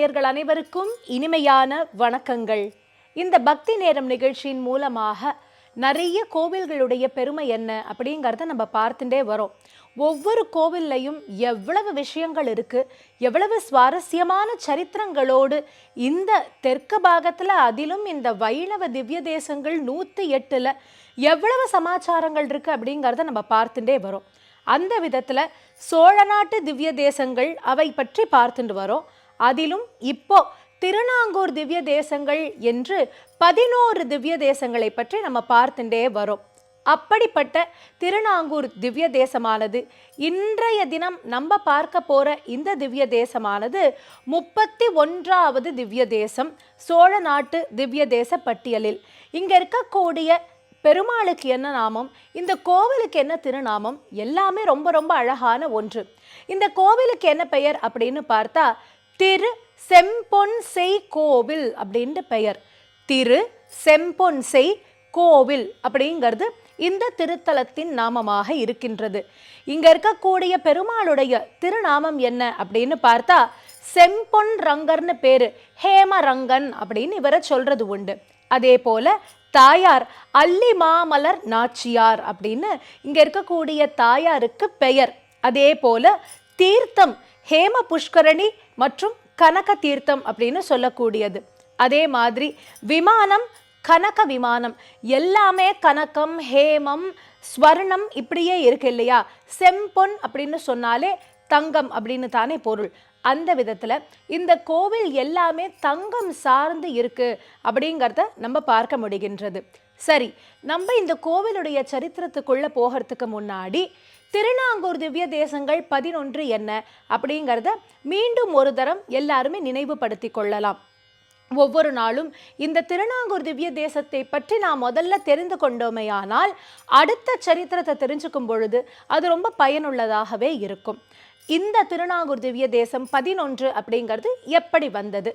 நேயர்கள் அனைவருக்கும் இனிமையான வணக்கங்கள். இந்த பக்தி நேரம் நிகழ்ச்சியின் மூலமாக நிறைய கோவில்களுடைய பெருமை என்ன அப்படிங்கிறத நம்ம பார்த்துட்டே வரோம். ஒவ்வொரு கோவில்லையும் எவ்வளவு விஷயங்கள் இருக்கு எவ்வளவு சுவாரஸ்யமான சரித்திரங்களோடு இந்த தெற்கு பாகத்துல அதிலும் இந்த வைணவ திவ்ய தேசங்கள் நூத்தி எட்டுல எவ்வளவு சமாச்சாரங்கள் இருக்கு அப்படிங்கிறத நம்ம பார்த்துட்டே வரோம். அந்த விதத்துல சோழ நாட்டு திவ்ய தேசங்கள் அவை பற்றி பார்த்துட்டு வரோம். அதிலும் இப்போ திருநாங்கூர் திவ்ய தேசங்கள் என்று பதினோரு திவ்ய தேசங்களை பற்றி நம்ம பார்த்துட்டே வரோம். அப்படிப்பட்ட திருநாங்கூர் திவ்ய தேசமானது இன்றைய தினம் நம்ம பார்க்க போற இந்த திவ்ய தேசமானது முப்பத்தி ஒன்றாவது திவ்ய தேசம் சோழ நாட்டு திவ்ய தேச பட்டியலில். இங்க இருக்கக்கூடிய பெருமாளுக்கு என்ன நாமம் இந்த கோவிலுக்கு என்ன திருநாமம் எல்லாமே ரொம்ப ரொம்ப அழகான ஒன்று. இந்த கோவிலுக்கு என்ன பெயர் அப்படின்னு பார்த்தா திரு செம்பொன் செய் கோவில் அப்படின்ற பெயர். திரு செம்பொன்செய் கோவில் அப்படிங்கிறது இந்த திருத்தலத்தின் நாமமாக இருக்கின்றது. இங்க இருக்கக்கூடிய பெருமாளுடைய திருநாமம் என்ன அப்படின்னு பார்த்தா செம்பொன் ரங்கர்னு பேரு ஹேமரங்கன் அப்படின்னு இவரை சொல்றது உண்டு. அதே போல தாயார் அல்லி மாமலர் நாச்சியார் அப்படின்னு இங்க இருக்கக்கூடிய தாயாருக்கு பெயர். அதே போல தீர்த்தம் ஹேம புஷ்கரணி மற்றும் கனக தீர்த்தம் அப்படின்னு சொல்லக்கூடியது. அதே மாதிரி விமானம் கனக விமானம் எல்லாமே கனகம் ஹேமம் ஸ்வர்ணம் இப்படியே இருக்கு இல்லையா? செம்பொன் அப்படின்னு சொன்னாலே தங்கம் அப்படின்னு தானே பொருள். அந்த விதத்தில் இந்த கோவில் எல்லாமே தங்கம் சார்ந்து இருக்கு அப்படிங்கிறத நம்ம பார்க்க முடிகின்றது. சரி நம்ம இந்த கோவிலுடைய சரித்திரத்துக்குள்ளே போகிறதுக்கு முன்னாடி திருநாங்கூர் திவ்ய தேசங்கள் பதினொன்று என்ன? அப்படிங்கிறத மீண்டும் ஒரு தரம் எல்லாருமே நினைவுபடுத்தி கொள்ளலாம். ஒவ்வொரு நாளும் இந்த திருநாங்கூர் திவ்ய தேசத்தை பற்றி நாம் முதல்ல தெரிந்து கொண்டோமேயானால் அடுத்த சரித்திரத்தை தெரிஞ்சுக்கும் பொழுது அது ரொம்ப பயனுள்ளதாகவே இருக்கும். இந்த திருநாங்கூர் திவ்ய தேசம் பதினொன்று அப்படிங்கிறது எப்படி வந்தது?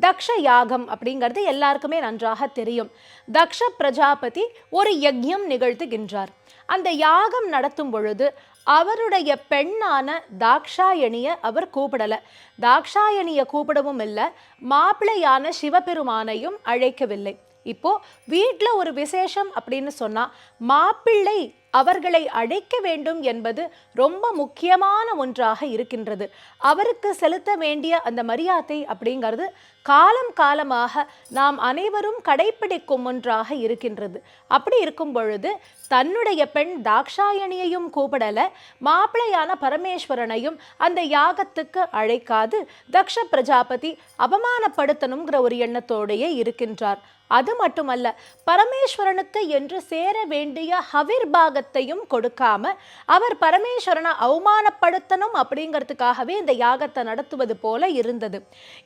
தக்ஷ யாகம் அப்படிங்கிறது எல்லாருக்குமே நன்றாக தெரியும். தக்ஷ பிரஜாபதி ஒரு யஜ்யம் நிகழ்த்துகின்றார். அந்த யாகம் நடத்தும் பொழுது அவருடைய பெண்ணான தாக்ஷாயணிய அவர் கூப்பிடல. தாக்ஷாயணிய கூப்பிடவும் இல்லை மாப்பிள்ளையான சிவபெருமானையும் அழைக்கவில்லை. இப்போ வீட்டில் ஒரு விசேஷம் அப்படின்னு சொன்னா மாப்பிள்ளை அவர்களை அழைக்க வேண்டும் என்பது ரொம்ப முக்கியமான ஒன்றாக இருக்கின்றது. அவருக்கு செலுத்த வேண்டிய அந்த மரியாதை அப்படிங்கிறது காலம் காலமாக நாம் அனைவரும் கடைப்பிடிக்கும் ஒன்றாக இருக்கின்றது. அப்படி இருக்கும் பொழுது தன்னுடைய பெண் தாக்ஷாயணியையும் கூப்பிடல மாப்பிள்ளையான பரமேஸ்வரனையும் அந்த யாகத்துக்கு அழைக்காது தக்ஷ பிரஜாபதி அவமானப்படுத்தணுங்கிற ஒரு எண்ணத்தோடையே இருக்கின்றார். அது மட்டுமல்ல பரமேஸ்வரனுக்கு என்று சேர வேண்டிய ஹவிர் பாகத்தையும் கொடுக்காம அவர் பரமேஸ்வரனை அவமானப்படுத்தணும் அப்படிங்கிறதுக்காகவே இந்த யாகத்தை நடத்துவது போல இருந்தது.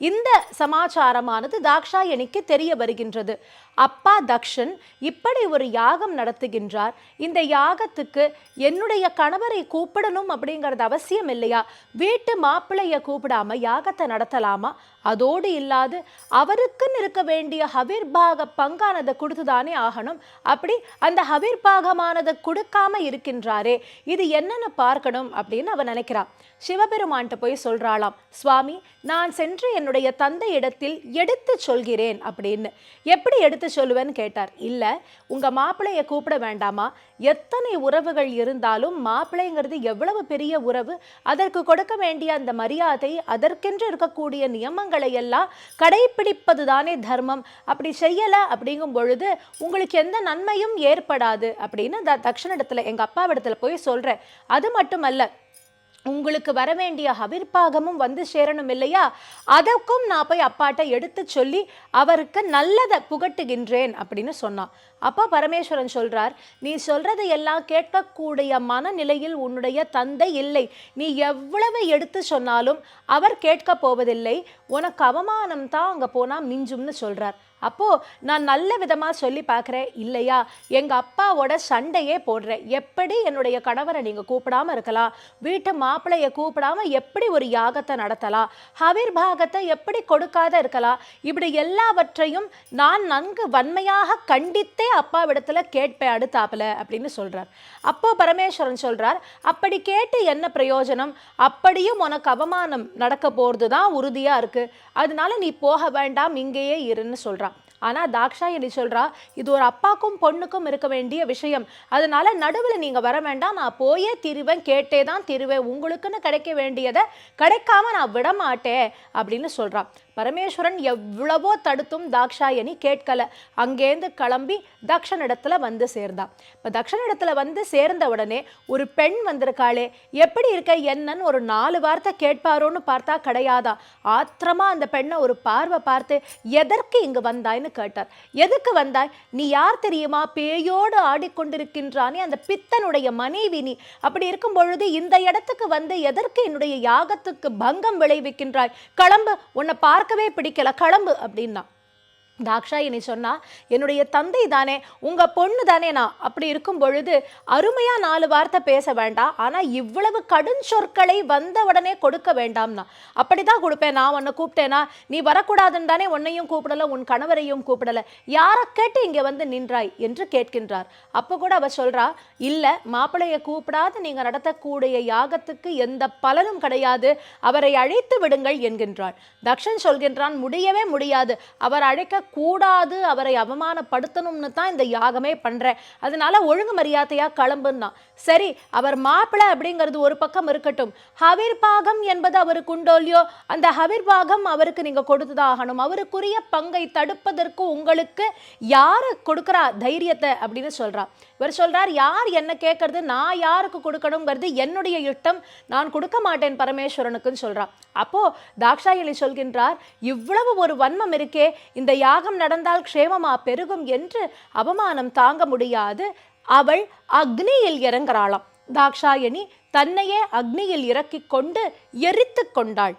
இந்த சமாச்சாரமானது தாக்ஷாயணிக்கு தெரிய வருகின்றது. அப்பா தக்ஷன் இப்படி ஒரு யாகம் நடத்துகின்றார். இந்த யாகத்துக்கு என்னுடைய கணவரை கூப்பிடணும் அப்படிங்கிறது அவசியம் இல்லையா? வீட்டு மாப்பிள்ளைய கூப்பிடாம யாகத்தை நடத்தலாமா? அதோடு இல்லாது அவருக்குன்னு இருக்க வேண்டிய ஹவிர்பாக பங்கானதை கொடுத்துதானே ஆகணும். அப்படி அந்த ஹவிர்பாகமானதை கொடுக்காம இருக்கின்றாரே. இது என்னன்னு பார்க்கணும் அப்படின்னு அவ நினைக்கிறான். சிவபெருமான்கிட்ட போய் சொல்றாளாம் சுவாமி நான் சென்று என்னுடைய தந்தை இடத்தில் எடுத்து சொல்கிறேன் அப்படின்னு. எப்படி எடுத்து சொல்லுவேன்னு கேட்டார். இல்லை உங்கள் மாப்பிள்ளையை கூப்பிட வேண்டாமா? எத்தனை உறவுகள் இருந்தாலும் மாப்பிள்ளைங்கிறது எவ்வளவு பெரிய உறவு அதற்கு கொடுக்க வேண்டிய அந்த மரியாதை அதற்கென்று இருக்கக்கூடிய நியமங்களை எல்லாம் கடைபிடிப்பது தானே தர்மம். அப்படி செய்யலை அப்படிங்கும் பொழுது உங்களுக்கு எந்த நன்மையும் ஏற்படாது அப்படின்னு த தக்ஷணிடத்துல எங்கள் அப்பாவிடத்தில் போய் சொல்கிறேன் அது மட்டுமல்ல உங்களுக்கு வர வேண்டிய ஹவிர்பாகமும் வந்து சேரணும் இல்லையா? அதற்கும் நான் போய் அப்பாட்ட எடுத்து சொல்லி அவருக்கு நல்லதை புகட்டுகின்றேன் அப்படின்னு சொன்னான். அப்போ பரமேஸ்வரன் சொல்றார் நீ சொல்றதை எல்லாம் கேட்கக்கூடிய மனநிலையில் உன்னுடைய தந்தை இல்லை. நீ எவ்வளவு எடுத்து சொன்னாலும் அவர் கேட்க போவதில்லை. உனக்கு அவமானம் தான் அங்கே போனால் மிஞ்சும்னு சொல்றார். அப்போது நான் நல்ல விதமாக சொல்லி பார்க்குறேன் இல்லையா? எங்கள் அப்பாவோட சண்டையே போடுறேன். எப்படி என்னுடைய கணவரை நீங்கள் கூப்பிடாம இருக்கலாம்? வீட்டு மாப்பிள்ளையை கூப்பிடாம எப்படி ஒரு யாகத்தை நடத்தலாம்? ஹவிர் பாகத்தை எப்படி கொடுக்காத இருக்கலாம்? இப்படி எல்லாவற்றையும் நான் நன்கு வன்மையாக கண்டித்தே அப்பாவிடத்தில் கேட்பேன் அடுத்தாப்பில் அப்படின்னு சொல்கிறார் அப்போ பரமேஸ்வரன் சொல்கிறார் அப்படி கேட்டு என்ன பிரயோஜனம்? அப்படியும் உனக்கு அவமானம் நடக்க போகிறது தான் உறுதியாக இருக்குது அதனால நீ போக வேண்டாம் இங்கேயே இருன்னு சொல்கிறான் ஆனால் தாக்ஷாயணி சொல்கிறா இது ஒரு அப்பாக்கும் பொண்ணுக்கும் இருக்க வேண்டிய விஷயம். அதனால் நடுவில் நீங்கள் வர வேண்டாம். நான் போயே திருவேன் கேட்டே தான் திருவேன். உங்களுக்குன்னு கிடைக்க வேண்டியதை கிடைக்காம நான் விட மாட்டேன் அப்படின்னு சொல்கிறான் பரமேஸ்வரன் எவ்வளவோ தடுத்தும் தாக்ஷாயணி கேட்கல. அங்கேருந்து கிளம்பி தக்ஷனிடத்துல வந்து சேர்ந்தான் இப்போ தக்ஷனிடத்துல வந்து சேர்ந்த உடனே ஒரு பெண் வந்திருக்காளே. எப்படி இருக்க என்னன்னு ஒரு நாலு வார்த்தை கேட்பாரோன்னு பார்த்தா கிடையாதா? ஆத்திரமா அந்த பெண்ணை ஒரு பார்வை பார்த்து எதற்கு இங்கு வந்தாய்ன்னு கேட்டார். எதுக்கு வந்தாய்? நீ யார் தெரியுமா? பேயோடு ஆடிக்கொண்டிருக்கின்றானே அந்த பித்தனுடைய மனைவி நீ. அப்படி இருக்கும் பொழுது இந்த இடத்துக்கு வந்து எதற்கு என்னுடைய யாகத்துக்கு பங்கம் விளைவிக்கின்றாய்? கிளம்பு உன்னை பார்க்கவே பிடிக்கல கிளம்பு அப்படின்னா. தாக்ஷாயினி சொன்னா என்னுடைய தந்தை தானே உங்க பொண்ணு தானே நான். அப்படி இருக்கும் பொழுது அருமையா நாலு வார்த்தை பேச வேண்டாம். ஆனா இவ்வளவு கடும் சொற்களை வந்த உடனே கொடுக்க வேண்டாம்னா அப்படிதான் கொடுப்பேன். நான் உன்னை கூப்பிட்டேனா நீ வரக்கூடாதுன்னு தானே உன்னையும் கூப்பிடல உன் கணவரையும் கூப்பிடல. யாரை கேட்டு இங்க வந்து நின்றாய் என்று கேட்கின்றார். அப்போ கூட அவ சொல்றா இல்ல மாப்பிள்ளையை கூப்பிடாது. நீங்க நடத்தக்கூடிய யாகத்துக்கு எந்த பலனும் கிடையாது. அவரை அழைத்து விடுங்கள் என்கின்றாள். தக்ஷன் சொல்கின்றான் முடியவே முடியாது. அவர் அழைக்க கூடாது அவரை அவமானப்படுத்தணும்னு தான் இந்த யாகமே பண்றேன் அதனால ஒழுங்கு மரியாதையாக கிளம்புன்னா. சரி அவர் மாப்பிள்ளை அப்படிங்கிறது ஒரு பக்கம் இருக்கட்டும். ஹவிர்பாகம் என்பது அவருக்கு உண்டோ இல்லையோ அந்த ஹவிர்பாகம் அவருக்கு நீங்க கொடுத்துதான் ஆகணும். அவருக்குரிய பங்கை தடுப்பதற்கு உங்களுக்கு யாரு கொடுக்குறா தைரியத்தை அப்படின்னு சொல்றா. இவர் சொல்றார் யார் என்ன கேட்கறது நான் யாருக்கு கொடுக்கணுங்கிறது என்னுடைய இஷ்டம். நான் கொடுக்க மாட்டேன் பரமேஸ்வரனுக்குன்னு சொல்றான். அப்போ தாக்ஷாயணி சொல்கின்றார் இவ்வளவு ஒரு வன்மம் இருக்கே இந்த யாகம் நடந்தால் க்ஷேமமா பெருகும் என்று அவமானம் தாங்க முடியாது. அவள் அக்னியில் இறங்குறாளாம். தாக்ஷாயணி தன்னையே அக்னியில் இறக்கிக் கொண்டு எரித்து கொண்டாள்.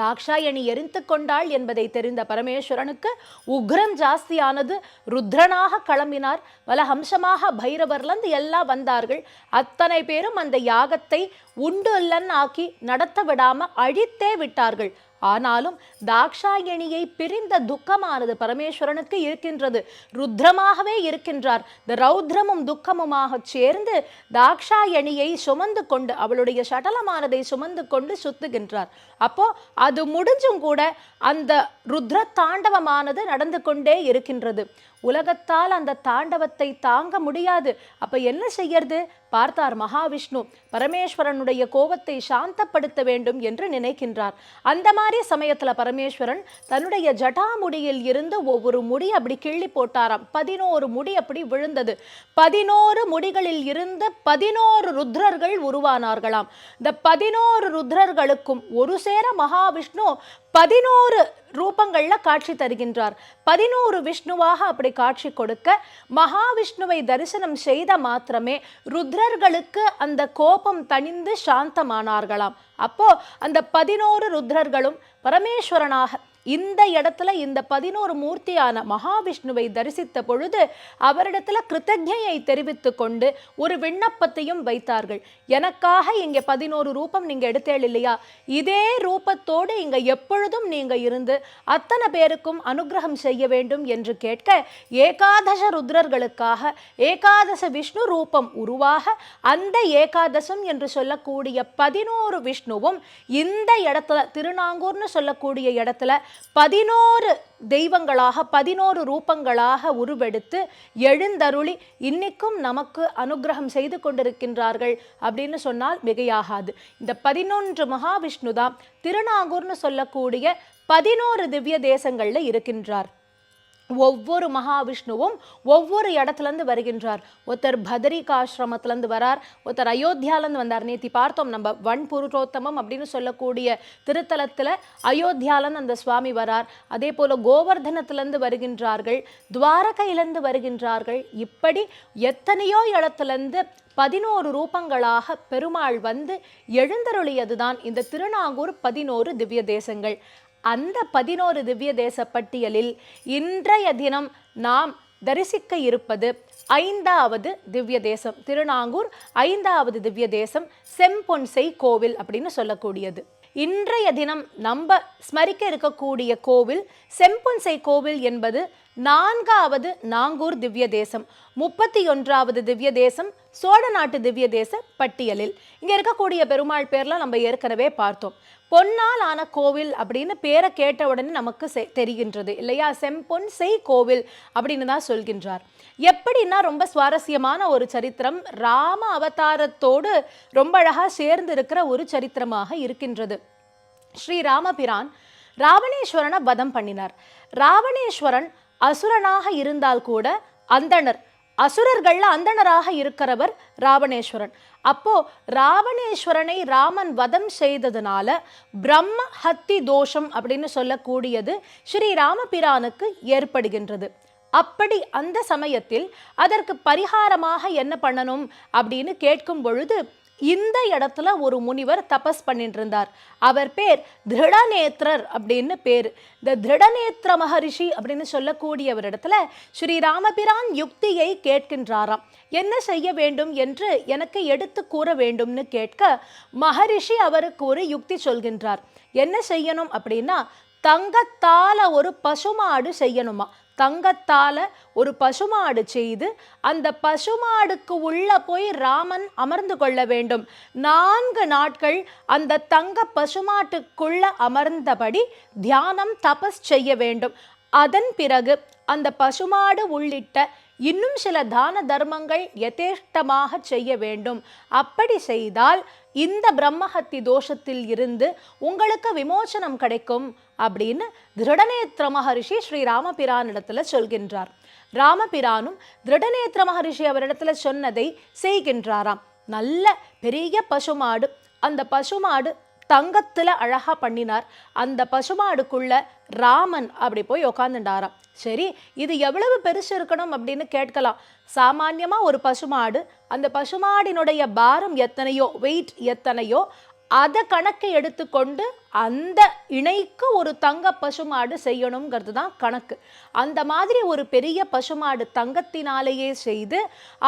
தாக்ஷாயணி எரிந்து கொண்டாள் என்பதை தெரிந்த பரமேஸ்வரனுக்கு உக்ரம் ஜாஸ்தியானது ருத்ரனாக கிளம்பினார். வலஹம்சமாக பைரவர்லேருந்து எல்லாம் வந்தார்கள். அத்தனை பேரும் அந்த யாகத்தை உண்டு இல்லன் ஆக்கி நடத்த விடாம அழித்தே விட்டார்கள். ஆனாலும் தாக்ஷாயணியை பிரிந்த துக்கமானது பரமேஸ்வரனுக்கு இருக்கின்றது. ருத்ரமாகவே இருக்கின்றார். இந்த ரௌத்ரமும் துக்கமுமாக சேர்ந்து தாக்ஷாயணியை சுமந்து கொண்டு அவளுடைய சடலமானதை சுமந்து கொண்டு சுத்துகின்றார். அப்போ அது முடிஞ்சும் கூட அந்த ருத்ர தாண்டவமானது நடந்து கொண்டே இருக்கின்றது. உலகத்தால் அந்த தாண்டவத்தை தாங்க முடியாது. அப்ப என்ன செய்யறது? பார்த்தார் மகாவிஷ்ணு. பரமேஸ்வரனுடைய கோபத்தை சாந்தப்படுத்த வேண்டும் என்று நினைக்கின்றார். அந்த மாதிரி சமயத்துல பரமேஸ்வரன் தன்னுடைய ஜடாமுடியில் இருந்து ஒவ்வொரு முடி அப்படி கிள்ளி போட்டாராம். பதினோரு முடி அப்படி விழுந்தது. பதினோரு முடிகளில் இருந்து பதினோரு ருத்ரர்கள் உருவானார்களாம். இந்த பதினோரு ருத்ரர்களுக்கும் ஒரு சேர மகாவிஷ்ணு பதினோரு ரூபங்கள்ல காட்சி தருகின்றார். பதினோரு விஷ்ணுவாக அப்படி காட்சி கொடுக்க மகாவிஷ்ணுவை தரிசனம் செய்த மாத்திரமே ருத்ரர்களுக்கு அந்த கோபம் தணிந்து சாந்தமானார்களாம். அப்போ அந்த பதினோரு ருத்ரர்களும் பரமேஸ்வரனாக இந்த இடத்துல இந்த பதினோரு மூர்த்தியான மகாவிஷ்ணுவை தரிசித்த பொழுது அவரிடத்துல கிருத்தஜையை தெரிவித்து கொண்டு ஒரு விண்ணப்பத்தையும் வைத்தார்கள். எனக்காக இங்கே பதினோரு ரூபம் நீங்கள் எடுத்தேள் இல்லையா? இதே ரூபத்தோடு இங்கே எப்பொழுதும் நீங்கள் இருந்து அத்தனை பேருக்கும் அனுகிரகம் செய்ய வேண்டும் என்று கேட்க ஏகாதச ருத்ரர்களுக்காக ஏகாதச விஷ்ணு ரூபம் உருவாக அந்த ஏகாதசம் என்று சொல்லக்கூடிய பதினோரு விஷ்ணுவும் இந்த இடத்துல திருநாங்கூர்னு சொல்லக்கூடிய இடத்துல பதினோரு தெய்வங்களாக பதினோரு ரூபங்களாக உருவெடுத்து எழுந்தருளி இன்னைக்கும் நமக்கு அனுகிரகம் செய்து கொண்டிருக்கின்றார்கள் அப்படின்னு சொன்னால் மிகையாகாது. இந்த பதினொன்று மகாவிஷ்ணு தான் திருநாகூர்னு சொல்லக்கூடிய பதினோரு திவ்ய தேசங்களில் இருக்கின்றார். ஒவ்வொரு மகாவிஷ்ணுவும் ஒவ்வொரு இடத்துலேருந்து வருகின்றார். ஒருத்தர் பதரிகாசிரமத்திலேருந்து வரார் ஒருத்தர் அயோத்தியாலேருந்து வந்தார். நேத்தி பார்த்தோம் நம்ம வன் புருஷோத்தமம் அப்படின்னு சொல்லக்கூடிய திருத்தலத்தில் அயோத்தியாலேருந்து அந்த சுவாமி வரார். அதே போல் கோவர்தனத்திலேருந்து வருகின்றார்கள் துவாரகையிலேருந்து வருகின்றார்கள். இப்படி எத்தனையோ இடத்துலேருந்து பதினோரு ரூபங்களாக பெருமாள் வந்து எழுந்தருளியதுதான் இந்த திருநாகூர் பதினோரு திவ்ய தேசங்கள். அந்த பதினோரு திவ்ய தேச பட்டியலில் இன்றைய தினம் நாம் தரிசிக்க இருப்பது ஐந்தாவது திவ்ய தேசம். திருநாங்கூர் ஐந்தாவது திவ்ய தேசம் செம்பொன்சை கோவில் அப்படின்னு சொல்லக்கூடியது. இன்றைய தினம் நம்ம ஸ்மரிக்க இருக்கக்கூடிய கோவில் செம்பொன்சை கோவில் என்பது நான்காவது நாங்கூர் திவ்ய தேசம். முப்பத்தி ஒன்றாவது திவ்ய தேசம் சோழ நாட்டு திவ்ய தேச பட்டியலில். இங்க இருக்கக்கூடிய பெருமாள் பேர்லாம் நம்ம ஏற்கனவே பார்த்தோம். பொன்னால் ஆன கோவில் அப்படின்னு பேரை கேட்ட உடனே நமக்கு செ- தெரிகின்றது. இல்லையா? செம்பொன் செய் கோவில் அப்படின்னு தான் சொல்கின்றார். எப்படின்னா ரொம்ப சுவாரஸ்யமான ஒரு சரித்திரம். ராம அவதாரத்தோடு ரொம்ப அழகாக சேர்ந்து இருக்கிற ஒரு சரித்திரமாக இருக்கின்றது. ஸ்ரீ ராமபிரான் ராவணேஸ்வரனை வதம் பண்ணினார். ராவணேஸ்வரன் அசுரனாக இருந்தால் கூட அந்தணர் அசுரர்கள்ல அந்தணராக இருக்கிறவர் ராவணேஸ்வரன். அப்போ ராவணேஸ்வரனை ராமன் வதம் செய்ததுனால பிரம்ம ஹத்தி தோஷம் அப்படின்னு சொல்லக்கூடியது ஸ்ரீ ராமபிரானுக்கு ஏற்படுகின்றது. அப்படி அந்த சமயத்தில் அதற்கு பரிகாரமாக என்ன பண்ணணும் அப்படின்னு கேட்கும் பொழுது இந்த இடத்துல ஒரு முனிவர் தபஸ் பண்ணிட்டு இருந்தார் அவர் பேர் திருடநேத்திரர் அப்படின்னு பேர். இந்த திருடநேத்திர மகரிஷி அப்படின்னு சொல்லக்கூடியவர் இடத்துல ஸ்ரீ ராமபிரான் யுக்தியை கேட்கின்றாராம். என்ன செய்ய வேண்டும் என்று எனக்கு எடுத்து கூற வேண்டும்னு கேட்க மகரிஷி அவருக்கு ஒரு யுக்தி சொல்கின்றார். என்ன செய்யணும் அப்படின்னா தங்கத்தால ஒரு பசுமாடு செய்யணுமா? தங்கத்தால ஒரு பசுமாடு செய்து அந்த பசுமாடுக்கு உள்ள போய் ராமன் அமர்ந்து கொள்ள வேண்டும். நான்கு நாட்கள் அந்த தங்க பசுமாட்டுக்குள்ள அமர்ந்தபடி தியானம் தபஸ் செய்ய வேண்டும். அதன் பிறகு அந்த பசுமாடு உள்ளிட்ட இன்னும் சில தான தர்மங்கள் யதேஷ்டமாக செய்ய வேண்டும். அப்படி செய்தால் இந்த பிரம்மஹத்தி தோஷத்தில் இருந்து உங்களுக்கு விமோசனம் கிடைக்கும் அப்படின்னு திருடநேத்திர மகரிஷி ஸ்ரீ ராமபிரானிடத்துல சொல்கின்றார். ராமபிரானும் திருடநேத்திர மகரிஷி அவரிடத்துல சொன்னதை செய்கின்றாராம். நல்ல பெரிய பசுமாடு. அந்த பசுமாடு தங்கத்தில் அழகா பண்ணினார். அந்த பசுமாடுக்குள்ள ராமன் அப்படி போய் உக்காந்துட்டாராம் சரி இது எவ்வளவு பெருசு இருக்கணும் அப்படின்னு கேட்கலாம். சாமான்யமா ஒரு பசுமாடு அந்த பசுமாடினுடைய பாரம் எத்தனையோ வெயிட் எத்தனையோ அதை கணக்கை எடுத்துக்கொண்டு அந்த இணைக்கு ஒரு தங்க பசுமாடு செய்யணுங்கிறது தான் கணக்கு. அந்த மாதிரி ஒரு பெரிய பசுமாடு தங்கத்தினாலேயே செய்து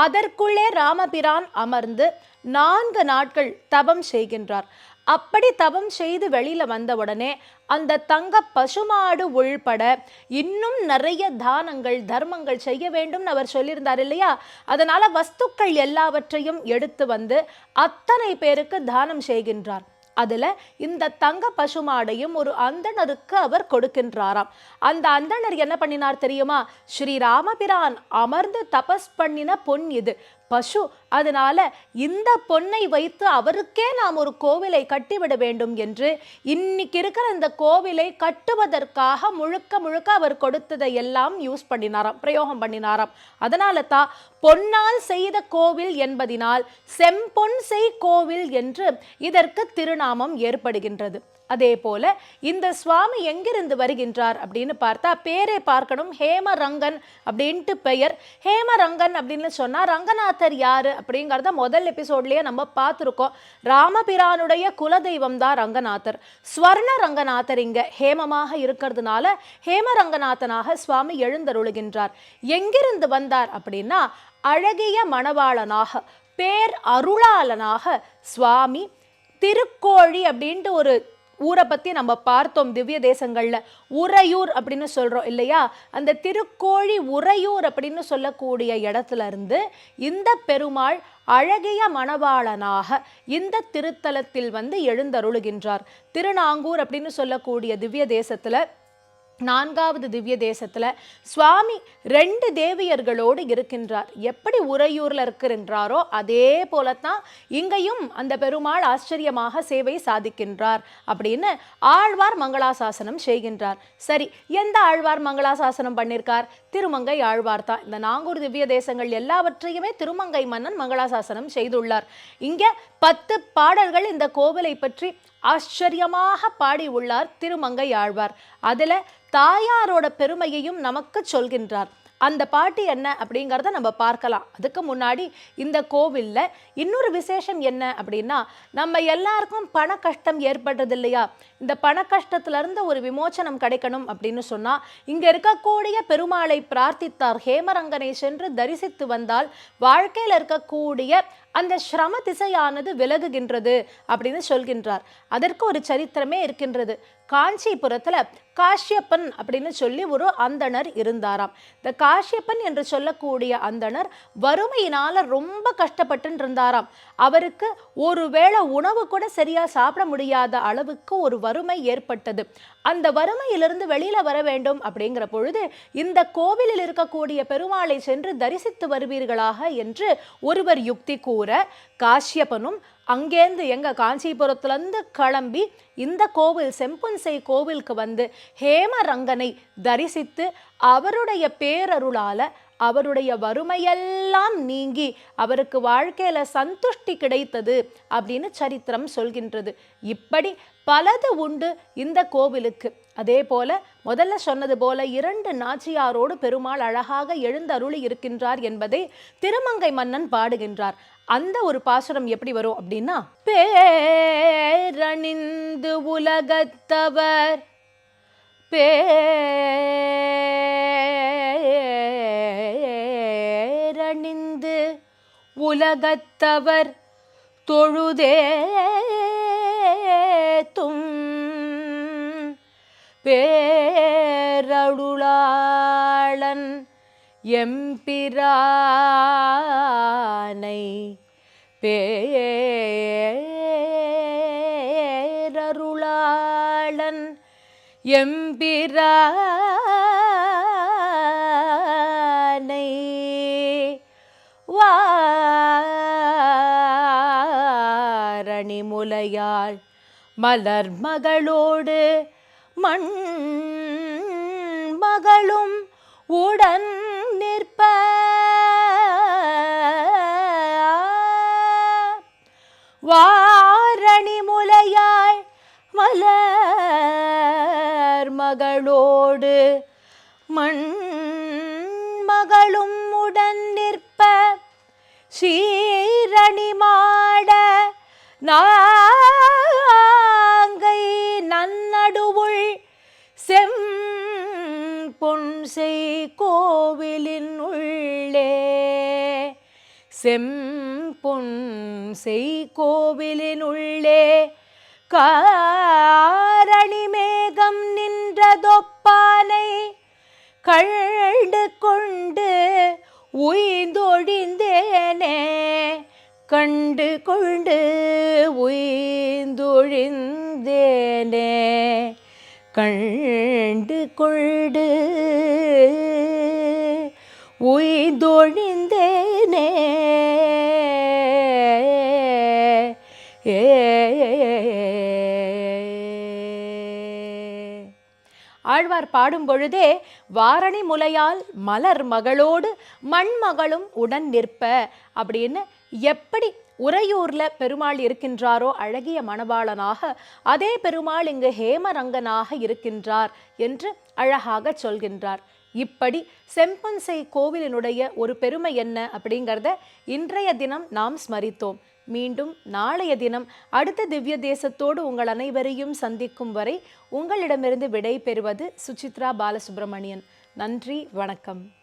அதற்குள்ளே ராமபிரான் அமர்ந்து நான்கு நாட்கள் தபம் செய்கின்றார். அப்படி தவம் செய்து வெளியில வந்த உடனே அந்த தங்க பசுமாடு உள்பட இன்னும் நிறைய தானங்கள் தர்மங்கள் செய்ய வேண்டும்னு அவர் சொல்லியிருந்தார் இல்லையா? அதனால வஸ்துக்கள் எல்லாவற்றையும் எடுத்து வந்து அத்தனை பேருக்கு தானம் செய்கின்றார். அதுல இந்த தங்க பசுமாடையும் ஒரு அந்தணருக்கு அவர் கொடுக்கின்றாராம். அந்த அந்தணர் என்ன பண்ணினார் தெரியுமா? ஸ்ரீ ராமபிரான் அமர்ந்து தபஸ் பண்ணின பொன் இது. பசு. அதனால இந்த பொன்னை வைத்து அவருக்கே நாம் ஒரு கோவிலை கட்டிவிட வேண்டும் என்று இன்னைக்கு இருக்கிற இந்த கோவிலை கட்டுவதற்காக முழுக்க முழுக்க அவர் கொடுத்ததை எல்லாம் யூஸ் பண்ணினாராம் பிரயோகம் பண்ணினாராம். அதனால தான் பொன்னால் செய்த கோவில் என்பதினால் செம்பொன் செய் கோவில் என்று இதற்கு திருநாமம் ஏற்படுகின்றது. அதே போல இந்த சுவாமி எங்கிருந்து வருகின்றார் அப்படின்னு பார்த்தா பேரை பார்க்கணும். ஹேமரங்கன் அப்படின்ட்டு பெயர். ஹேமரங்கன் அப்படின்னு சொன்னால் ரங்கநாதர் யார் அப்படிங்கிறத முதல் எபிசோட்லேயே நம்ம பார்த்துருக்கோம். ராமபிரானுடைய குலதெய்வம் தான் ரங்கநாதர். ஸ்வர்ண ரங்கநாதர் இங்கே ஹேமமாக இருக்கிறதுனால ஹேமரங்கநாதனாக சுவாமி எழுந்தருளுகின்றார். எங்கிருந்து வந்தார் அப்படின்னா அழகிய மணவாளனாக பேர் அருளாளனாக சுவாமி திருக்கோழி அப்படின்ட்டு ஒரு ஊரை பற்றி நம்ம பார்த்தோம் திவ்ய தேசங்களில். உறையூர் அப்படின்னு சொல்கிறோம் இல்லையா? அந்த திருக்கோழி உறையூர் அப்படின்னு சொல்லக்கூடிய இடத்துல இருந்து இந்த பெருமாள் அழகிய மணவாளனாக இந்த திருத்தலத்தில் வந்து எழுந்தருளுகின்றார். திருநாங்கூர் அப்படின்னு சொல்லக்கூடிய திவ்ய தேசத்தில் நான்காவது திவ்ய தேசத்தில் சுவாமி ரெண்டு தேவியர்களோடு இருக்கின்றார். எப்படி உறையூரில் இருக்கின்றாரோ அதே போலத்தான் இங்கேயும் அந்த பெருமாள் ஆச்சரியமாக சேவை சாதிக்கின்றார் அப்படின்னு ஆழ்வார் மங்களாசாசனம் செய்கின்றார். சரி எந்த ஆழ்வார் மங்களாசாசனம் பண்ணியிருக்கார் திருமங்கை ஆழ்வார் தான். இந்த நாங்கூர் திவ்ய தேசங்கள் எல்லாவற்றையுமே திருமங்கை மன்னன் மங்களாசாசனம் செய்துள்ளார். இங்கே பத்து பாடல்கள் இந்த கோவிலை பற்றி ஆச்சரியமாக பாடி உள்ளார் திருமங்கை ஆழ்வார். அதில் தாயாரோட பெருமையையும் நமக்கு சொல்கின்றார். அந்த பாட்டு என்ன அப்படிங்கிறத நம்ம பார்க்கலாம். அதுக்கு முன்னாடி இந்த கோவிலில் இன்னொரு விசேஷம் என்ன அப்படின்னா நம்ம எல்லாருக்கும் பண கஷ்டம் ஏற்படுறது இல்லையா? இந்த பண கஷ்டத்துலருந்து ஒரு விமோச்சனம் கிடைக்கணும் அப்படின்னு சொன்னால் இங்கே இருக்கக்கூடிய பெருமாளை பிரார்த்தித்தார். ஹேமரங்கனை சென்று தரிசித்து வந்தால் வாழ்க்கையில் இருக்கக்கூடிய அந்த சிரம திசையானது விலகுகின்றது அப்படின்னு சொல்கின்றார். அதற்கு ஒரு சரித்திரமே இருக்கின்றது. காஞ்சிபுரத்துல காஷ்யப்பன் அப்படின்னு சொல்லி ஒரு அந்தணர் இருந்தாராம். இந்த காஷ்யப்பன் என்று சொல்லக்கூடிய அந்தணர் வறுமையினால ரொம்ப கஷ்டப்பட்டு இருந்தாராம் அவருக்கு ஒருவேளை உணவு கூட சரியா சாப்பிட முடியாத அளவுக்கு ஒரு வறுமை ஏற்பட்டது. அந்த வறுமையிலிருந்து வெளியில வர வேண்டும் அப்படிங்கிற பொழுது இந்த கோவிலில் இருக்கக்கூடிய பெருமாளை சென்று தரிசித்து வருவீர்களாக என்று ஒருவர் யுக்தி கூற காஷ்யப்பனும் அங்கேருந்து எங்க காஞ்சிபுரத்துலேருந்து கிளம்பி இந்த கோவில் செம்புன்சை கோவிலுக்கு வந்து ஹேமரங்கனை தரிசித்து அவருடைய பேரருளால அவருடைய வறுமையெல்லாம் நீங்கி அவருக்கு வாழ்க்கையில சந்துஷ்டி கிடைத்தது அப்படின்னு சரித்திரம் சொல்கின்றது. இப்படி பலது உண்டு இந்த கோவிலுக்கு. அதே போல முதல்ல சொன்னது போல இரண்டு நாச்சியாரோடு பெருமாள் அழகாக எழுந்தருளி இருக்கின்றார் என்பதை திருமங்கை மன்னன் பாடுகின்றார். அந்த ஒரு பாசுரம் எப்படி வரும் அப்படின்னா பேரணிந்து உலகத்தவர் பேரணிந்து உலகத்தவர் தொழுதே தொழுதேத்தும் பேரருளாளன் எம்பிரானை பேரருளாளன் எம்பிரானை வாரணி முலையாள் மலர் மகளோடு மண் மகளும் உடன் நிற்ப. வாரணி முலையாய் மலர் மகளோடு மண் மகளும் உடன் நிற்ப. சீரணி செம்பொன் செய்கோவிலினுள்ளே காரணி மேகம் நின்றதொப்பானை கண்டு கொண்டு உய்ந்தொழிந்தேனே கண்டு கொண்டு உய்ந்தொழிந்தேனே கண்டு கொண்டு உய்தொழிந்தேனே. ஏ ஆழ்வார் பாடும் பொழுதே வாரணி முலையால் மலர் மகளோடு மண்மகளும் உடன் நிற்ப அப்படின்னு எப்படி உறையூரில் பெருமாள் இருக்கின்றாரோ அழகிய மணவாளனாக அதே பெருமாள் இங்கு ஹேமரங்கனாக இருக்கின்றார் என்று அழகாக சொல்கின்றார். இப்படி செம்பன்சை கோவிலினுடைய ஒரு பெருமை என்ன அப்படிங்கிறத இன்றைய தினம் நாம் ஸ்மரித்தோம். மீண்டும் நாளைய தினம் அடுத்த திவ்ய தேசத்தோடு உங்கள் அனைவரையும் சந்திக்கும் வரை உங்களிடமிருந்து விடை பெறுவது சுசித்ரா பாலசுப்ரமணியன். நன்றி வணக்கம்.